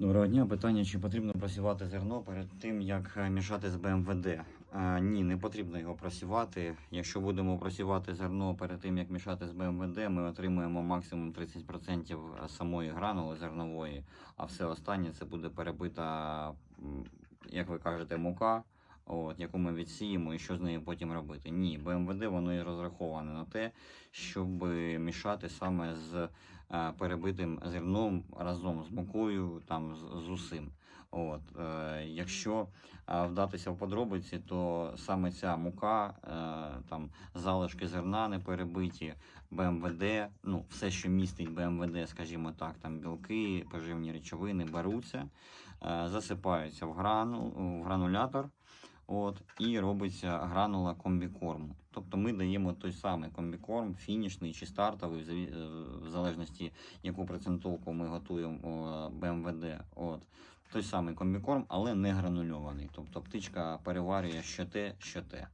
Доброго дня. Питання, чи потрібно просівати зерно перед тим, як е, мішати з БМВД? А, ні, не потрібно його просівати. Якщо будемо просівати зерно перед тим, як мішати з БМВД, ми отримуємо максимум 30% самої гранули зернової, а все останнє це буде перебита, як ви кажете, мука. От, яку ми відсіємо і що з нею потім робити. Ні, БМВД воно і розраховане на те, щоб мішати саме з е, перебитим зерном разом з мукою, там з, з усім. От, е, якщо е, вдатися в подробиці, то саме ця мука, е, там залишки зерна не перебиті, БМВД, ну все, що містить БМВД, скажімо так, там білки, поживні речовини беруться, е, засипаються в, грану, в гранулятор. От, і робиться гранула комбікорму. Тобто ми даємо той самий комбікорм, фінішний чи стартовий, в е, залежності, яку процентовку ми готуємо БМВД. От, той самий комбікорм, але не гранульований. Тобто птичка переварює що те, що те.